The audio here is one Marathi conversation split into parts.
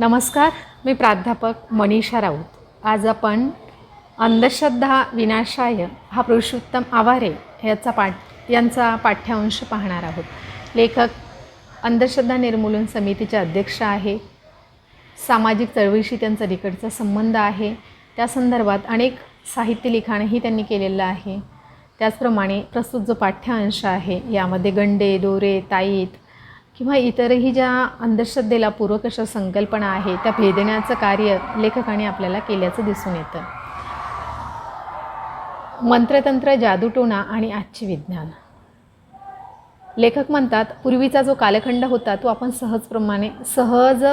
नमस्कार मी प्राध्यापक मनीषा राऊत. आज आपण अंधश्रद्धा विनाशाय हा पुरुषोत्तम आवारे याचा पाठ यांचा पाठ्यांश पाहणार आहोत. लेखक अंधश्रद्धा निर्मूलन समितीचे अध्यक्ष आहे. सामाजिक चळवळीशी त्यांचा निकटचा संबंध आहे. त्या संदर्भात अनेक साहित्य लिखाणही त्यांनी केलेलं आहे. त्याचप्रमाणे प्रस्तुत जो पाठ्यांश आहे यामध्ये गंडे दोरे ताईत किंवा इतरही ज्या अंधश्रद्धेला पूरक अशा संकल्पना आहे त्या भेदण्याचं कार्य लेखकाने आपल्याला केल्याचं दिसून येतं. मंत्रतंत्र जादूटोणा आणि आजचे विज्ञान. लेखक म्हणतात पूर्वीचा जो कालखंड होता तो आपण सहजप्रमाणे सहज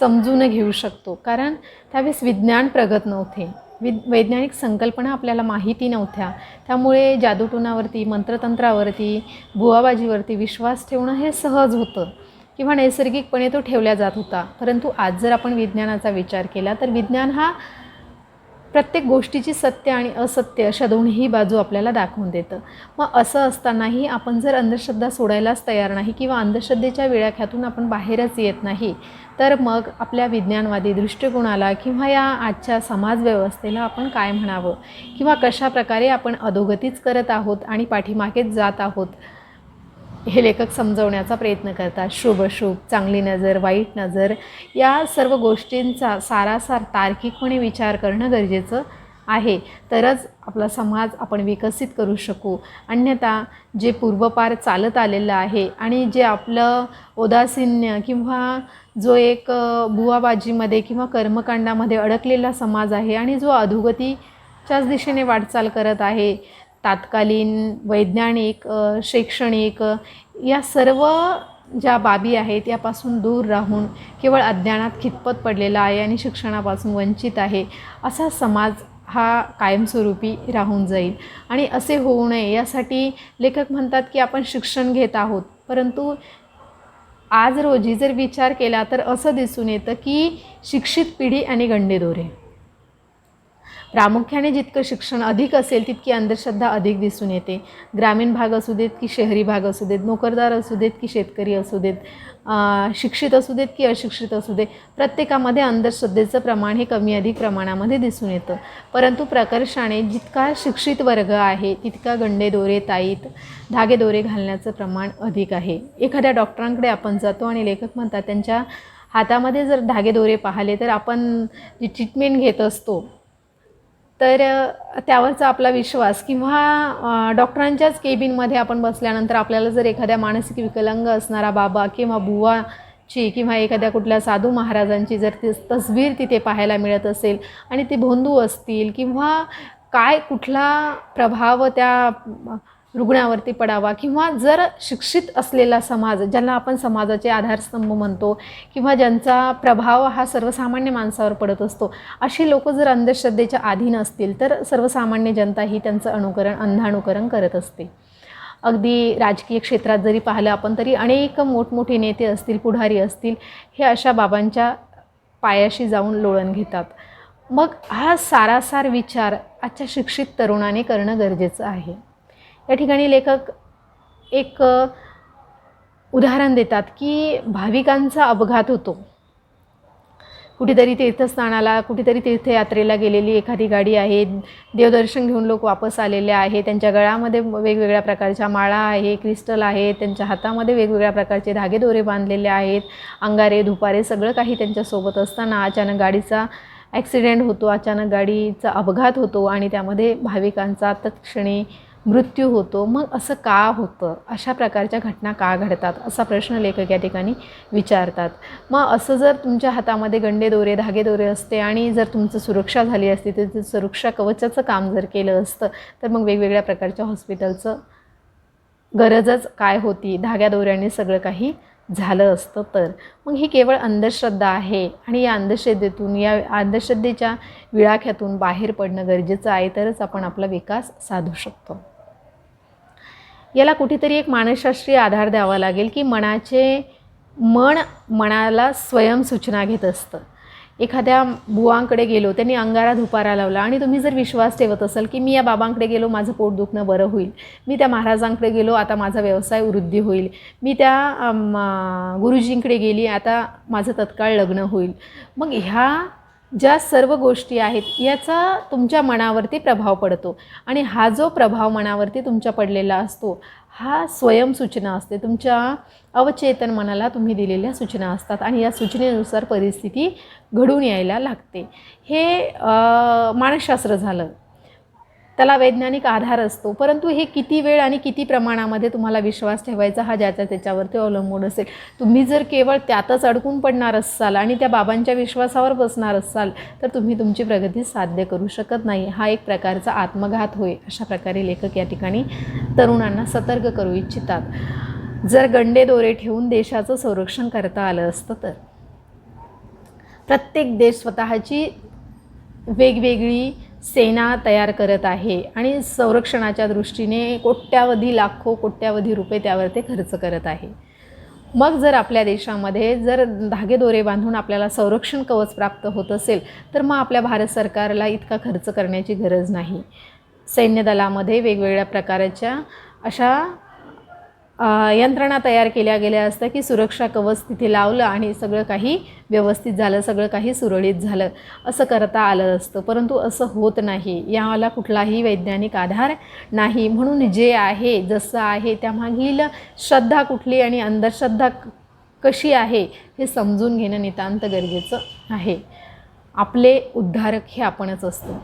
समजून घेऊ शकतो. कारण त्यावेळेस विज्ञान प्रगत नव्हते. वि वैज्ञानिक संकल्पना आपल्याला माहिती नव्हत्या. त्यामुळे जादूटोनावरती मंत्रतंत्रावरती भुवाबाजीवरती विश्वास ठेवणं हे सहज होतं किंवा नैसर्गिकपणे तो ठेवला जात होता. परंतु आज जर आपण विज्ञानाचा विचार केला तर विज्ञान हा प्रत्येक गोष्टीची सत्य आणि असत्य अशा दोन्ही बाजू आपल्याला दाखवून देतं. मग असं असतानाही आपण जर अंधश्रद्धा सोडायलाच तयार नाही किंवा अंधश्रद्धेच्या विळाख्यातून आपण बाहेरच येत नाही तर मग आपल्या विज्ञानवादी दृष्टिकोनाला किंवा या आजच्या समाजव्यवस्थेला आपण काय म्हणावं? किंवा कशा प्रकारे आपण अधोगतीच करत आहोत आणि पाठीमागेच जात आहोत? हे लेखक समजवण्याचा प्रयत्न करतात. शुभ शुभ चांगली नजर वाईट नजर या सर्व गोष्टींचा सारासार तार्किकपणे विचार करणं गरजेचं आहे. तरच आपला समाज आपण विकसित करू शकू. अन्यथा जे पूर्वपार चालत आलेलं आहे आणि जे आपलं उदासीन्य किंवा जो एक बुवाबाजीमध्ये किंवा कर्मकांडामध्ये अडकलेला समाज आहे आणि जो अधोगतीच्याच दिशेने वाटचाल करत आहे तात्कालीन वैज्ञानिक शैक्षणिक या सर्व ज्या बाबी आहेत यापासून दूर राहून केवळ अज्ञानात खितपत पडलेला आहे आणि शिक्षणापासून वंचित आहे असा समाज हा कायमस्वरूपी राहून जाईल. आणि असे होऊ नये यासाठी लेखक म्हणतात की आपण शिक्षण घेत आहोत. परंतु आज रोजी जर विचार केला तर असं दिसून येतं की शिक्षित पिढी आणि गंडेदोरे. प्रामुख्याने जितकं शिक्षण अधिक असेल तितकी अंधश्रद्धा अधिक दिसून येते. ग्रामीण भाग असू देत की शहरी भाग असू देत नोकरदार असू देत की शेतकरी असू देत शिक्षित असू देत की अशिक्षित असू देत प्रत्येकामध्ये अंधश्रद्धेचं प्रमाण हे कमी अधिक प्रमाणामध्ये दिसून येतं. परंतु प्रकर्षाने जितका शिक्षित वर्ग आहे तितका गंडे दोरे ताईत धागे दोरे घालण्याचं प्रमाण अधिक आहे. एखाद्या डॉक्टरांकडे आपण जातो आणि लेखक म्हणतात त्यांच्या हातामध्ये जर धागे दोरे पाहिले तर आपण जी ट्रीटमेंट घेत असतो तर त्यावरचा आपला विश्वास किंवा डॉक्टरांच्याच केबिनमध्ये आपण बसल्यानंतर आपल्याला जर एखाद्या मानसिक विकलांग असणारा बाबा किंवा बुवाची किंवा एखाद्या कुठल्या साधू महाराजांची जर ती तस्वीर तिथे पाहायला मिळत असेल आणि ते भोंदू असतील किंवा काय कुठला प्रभाव त्या रुग्णावरती पडावा किंवा जर शिक्षित असलेला समाज ज्यांना आपण समाजाचे आधारस्तंभ म्हणतो किंवा ज्यांचा प्रभाव हा सर्वसामान्य माणसावर पडत असतो अशी लोक जर अंधश्रद्धेच्या अधीन असतील तर सर्वसामान्य जनता ही त्यांचं अनुकरण अंधानुकरण करत असते. अगदी राजकीय क्षेत्रात जरी पाहिलं आपण तरी अनेक मोठमोठे नेते असतील पुढारी असतील हे अशा बाबांच्या पायाशी जाऊन लोळण घेतात. मग हा सारासार विचार आजच्या शिक्षित तरुणाने करणं गरजेचं आहे. या ठिकाणी लेखक एक उदाहरण देतात की भाविकांचा अपघात होतो. कुठेतरी तीर्थस्थानाला कुठेतरी तीर्थयात्रेला गेलेली एखादी गाडी आहे. देवदर्शन घेऊन लोक वापस आलेले आहे त्यांच्या गळ्यामध्ये वेगवेगळ्या प्रकारच्या माळा आहे क्रिस्टल आहे. त्यांच्या हातामध्ये वेगवेगळ्या प्रकारचे धागे दोरे बांधलेले आहेत. अंगारे धुपारे सगळं काही त्यांच्यासोबत असताना अचानक गाडीचा ॲक्सिडेंट होतो अचानक गाडीचा अपघात होतो आणि त्यामध्ये भाविकांचा तत्क्षणी मृत्यू होतो मग असं का होतं? अशा प्रकारच्या घटना का घडतात? असा प्रश्न लेखक या ठिकाणी विचारतात. मग असं जर तुमच्या हातामध्ये गंडे दोरे धागे दोरे असते आणि जर तुमचं सुरक्षा झाली असती तर सुरक्षा कवचाचं काम जर केलं असतं तर मग वेगवेगळ्या प्रकारच्या हॉस्पिटलचं गरजच काय होती? धाग्या दोऱ्याने सगळं काही झालं असतं तर. मग ही केवळ अंधश्रद्धा आहे आणि या अंधश्रद्धेतून या अंधश्रद्धेच्या विळाख्यातून बाहेर पडणं गरजेचं आहे तरच आपण आपला विकास साधू शकतो. याला कुठेतरी एक मानसशास्त्रीय आधार द्यावा लागेल की मनाचे मन मनाला स्वयंसूचना घेत असतं. एखाद्या बुवांकडे गेलो त्यांनी अंगारा धुपारा लावला आणि तुम्ही जर विश्वास ठेवत असाल की मी या बाबांकडे गेलो माझं पोट दुखणं बरं होईल. मी त्या महाराजांकडे गेलो आता माझा व्यवसाय वृद्धी होईल. मी त्या गुरुजींकडे गेली आता माझं तत्काळ लग्न होईल. मग ह्या ज्या सर्व गोष्टी आहेत याचा तुमच्या मनावरती प्रभाव पडतो. आणि हा जो प्रभाव मनावरती तुमच्या पडलेला असतो हा स्वयंसूचना असते. तुमच्या अवचेतन मनाला तुम्ही दिलेल्या सूचना असतात आणि या सूचनेनुसार परिस्थिती घडून यायला लागते. हे मानसशास्त्र झालं. त्याला वैज्ञानिक आधार असतो. परंतु हे किती वेळ आणि किती प्रमाणामध्ये तुम्हाला विश्वास ठेवायचा हा ज्याच्या त्याच्यावरती अवलंबून असेल. तुम्ही जर केवळ त्यातच अडकून पडणार असाल आणि त्या बाबांच्या विश्वासावर बसणार असाल तर तुम्ही तुमची प्रगती साध्य करू शकत नाही. हा एक प्रकारचा आत्मघात होय अशा प्रकारे लेखक या ठिकाणी तरुणांना सतर्क करू इच्छितात. जर गंडे दोरे ठेवून देशाचं संरक्षण करता आलं असतं तर? प्रत्येक देश स्वतःची वेगवेगळी सेना तयार करत आहे आणि संरक्षणाच्या दृष्टीने कोट्यावधी लाखो कोट्यावधी रुपये त्यावर ते खर्च करत आहे. मग जर आपल्या देशामध्ये जर धागेदोरे बांधून आपल्याला संरक्षण कवच प्राप्त होत असेल तर मग आपल्या भारत सरकारला इतका खर्च करण्याची गरज नाही. सैन्यदलामध्ये वेगवेगळ्या प्रकारच्या अशा यंत्रणा तयार केल्या गेल्या असत्या की सुरक्षा कवच तिथे लावलं आणि सगळं काही व्यवस्थित झालं सगळं काही सुरळीत झालं असं करता आलं असतं. परंतु असं होत नाही. याला कुठलाही वैज्ञानिक आधार नाही. म्हणून जे आहे जसं आहे त्यामागील श्रद्धा कुठली आणि अंधश्रद्धा कशी आहे हे समजून घेणं नितांत गरजेचं आहे. आपले उद्धारक हे आपणच असतो.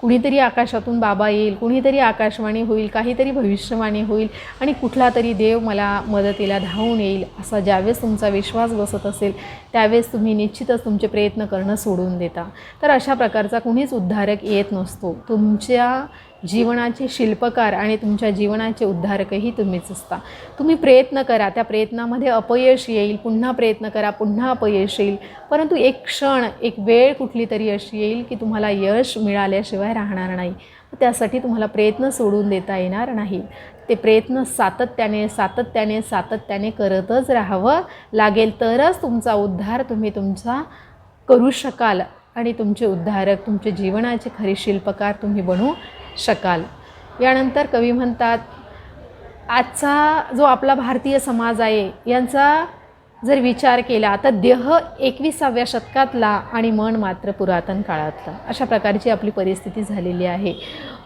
कुणीतरी आकाशातून बाबा येईल कुणीतरी आकाशवाणी होईल काहीतरी भविष्यवाणी होईल आणि कुठला तरी देव मला मदतीला धावून येईल असा ज्यावेळेस तुमचा विश्वास बसत असेल त्यावेळेस तुम्ही निश्चितच तुमचे प्रयत्न करणं सोडून देता. तर अशा प्रकारचा कुणीच उद्धारक येत नसतो. तुमच्या जीवनाचे शिल्पकार आणि तुमच्या जीवनाचे उद्धारकही तुम्हीच असता. तुम्ही प्रयत्न करा त्या प्रयत्नामध्ये अपयश येईल पुन्हा प्रयत्न करा पुन्हा अपयश येईल. परंतु एक क्षण एक वेळ कुठली तरी अशी येईल की तुम्हाला यश मिळाल्याशिवाय राहणार नाही. त्यासाठी तुम्हाला प्रयत्न सोडून देता येणार नाही. ते प्रयत्न सातत्याने सातत्याने सातत्याने करतच राहावं लागेल. तरच तुमचा उद्धार तुम्ही तुमचा करू शकाल आणि तुमचे उद्धारक तुमचे जीवनाचे खरे शिल्पकार तुम्ही बनू शकाल. यानंतर कवी म्हणतात आजचा जो आपला भारतीय समाज आहे यांचा जर विचार केला तर देह एकविसाव्या शतकातला आणि मन मात्र पुरातन काळातला. अशा प्रकारची आपली परिस्थिती झालेली आहे.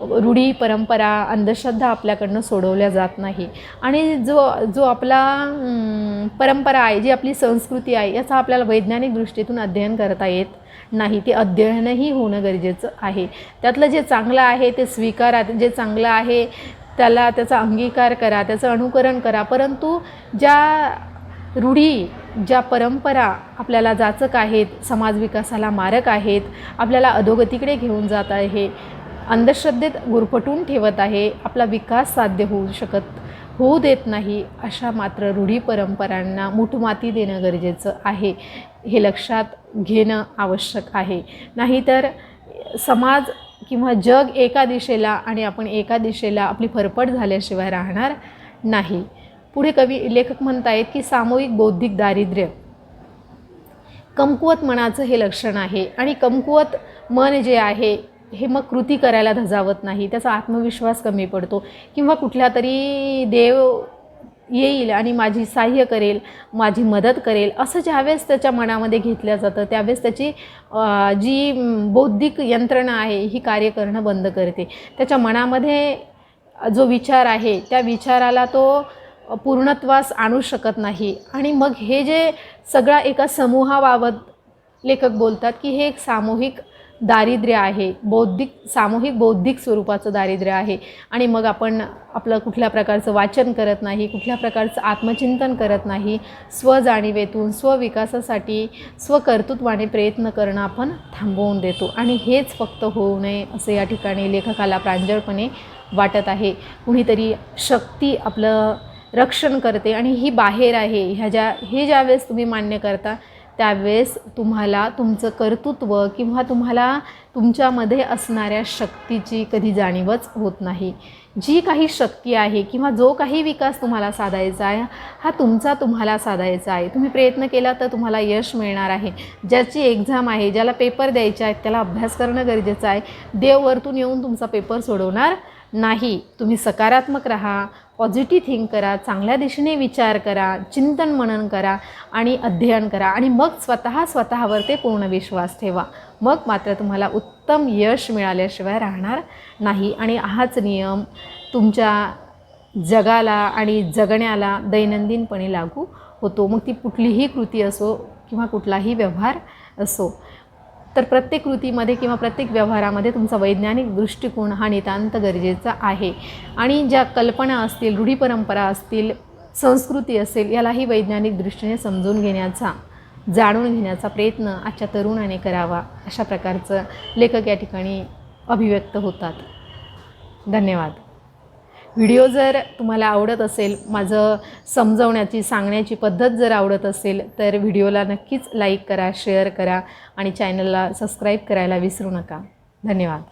रूढी परंपरा अंधश्रद्धा आपल्याकडनं सोडवल्या जात नाही. आणि जो जो आपला परंपरा आहे जी आपली संस्कृती आहे याचा आपल्याला वैज्ञानिक दृष्टीतून अध्ययन करता येत नाही ते अध्ययनही होणं गरजेचं आहे. त्यातलं जे चांगलं आहे ते स्वीकारा जे चांगलं आहे त्याला त्याचा अंगीकार करा त्याचं अनुकरण करा. परंतु ज्या रूढी ज्या परंपरा आपल्याला जाचक आहेत समाज विकासाला मारक आहेत आपल्याला अधोगतीकडे घेऊन जात आहे अंधश्रद्धेत गुरफटून ठेवत आहे आपला विकास साध्य होऊ शकत होऊ देत नाही अशा मात्र रूढी परंपरांना मुठमाती देणं गरजेचं आहे. हे लक्षात घेणं आवश्यक आहे. नाहीतर समाज किंवा जग एका दिशेला आणि आपण एका दिशेला आपली फरफट झाल्याशिवाय राहणार नाही. पुढे कवी लेखक म्हणतायत की सामूहिक बौद्धिक दारिद्र्य कमकुवत मनाचं हे लक्षण आहे आणि कमकुवत मन जे आहे हे मग कृती करायला धजावत नाही. त्याचा आत्मविश्वास कमी पडतो. किंवा कुठल्या तरी देव येईल आणि माझी सहाय्य करेल माझी मदत करेल असं ज्यावेळेस त्याच्या मनामध्ये घेतलं जातं त्यावेळेस त्याची जी बौद्धिक यंत्रणा आहे ही कार्य करणं बंद करते. त्याच्या मनामध्ये जो विचार आहे त्या विचाराला तो पूर्णत्वास आणू शकत नाही. आणि मग हे जे सगळा एका समूहाबाबत लेखक बोलतात की हे एक सामूहिक दारिद्र्य आहे बौद्धिक सामूहिक बौद्धिक स्वरूपाचं दारिद्र्य आहे. आणि मग आपण आपलं कुठल्या प्रकारचं वाचन करत नाही कुठल्या प्रकारचं आत्मचिंतन करत नाही स्वजाणीवेतून स्वविकासासाठी स्वकर्तृत्वाने प्रयत्न करणं आपण थांबवून देतो. आणि हेच फक्त होऊ नये असं या ठिकाणी लेखकाला प्रांजळपणे वाटत आहे. कुणीतरी शक्ती आपलं रक्षण करते आणि ही बाहेर आहे. ह्या ज्या हे ज्यावेळेस तुम्ही मान्य करता त्यावेळेस तुम्हाला तुमचं कर्तृत्व किंवा तुम्हाला तुमच्यामध्ये असणाऱ्या शक्तीची कधी जाणीवच होत नाही. जी काही शक्ती आहे किंवा जो काही विकास तुम्हाला साधायचा आहे हा तुमचा तुम्हाला साधायचा आहे. तुम्ही प्रयत्न केला तर तुम्हाला यश मिळणार आहे. ज्याची एक्झाम आहे ज्याला पेपर द्यायचे आहेत त्याला अभ्यास करणं गरजेचं आहे. देव वरतून येऊन तुमचा पेपर सोडवणार नाही. तुम्ही सकारात्मक राहा पॉझिटिव्ह थिंक करा चांगल्या दिशेने विचार करा चिंतन मनन करा आणि अध्ययन करा. आणि मग स्वतः स्वतःवर ते पूर्ण विश्वास ठेवा. मग मात्र तुम्हाला उत्तम यश मिळाल्याशिवाय राहणार नाही. आणि हाच नियम तुमच्या जगाला आणि जगण्याला दैनंदिनपणे लागू होतो. मग ती कुठलीही कृती असो किंवा कुठलाही व्यवहार असो तर प्रत्येक कृतीमध्ये किंवा प्रत्येक व्यवहारामध्ये तुमचा वैज्ञानिक दृष्टिकोन हा नितांत गरजेचा आहे. आणि ज्या कल्पना असतील रूढी परंपरा असतील संस्कृती असेल यालाही वैज्ञानिक दृष्टीने समजून घेण्याचा जाणून घेण्याचा प्रयत्न आजच्या तरुणाने करावा अशा प्रकारचं लेखक या ठिकाणी अभिव्यक्त होतात. धन्यवाद. व्हिडिओ जर तुम्हाला आवडत असेल माझं समजवण्याची सांगण्याची पद्धत जर आवडत असेल तर व्हिडिओला नक्कीच लाईक करा शेअर करा आणि चॅनलला सबस्क्राईब करायला विसरू नका. धन्यवाद.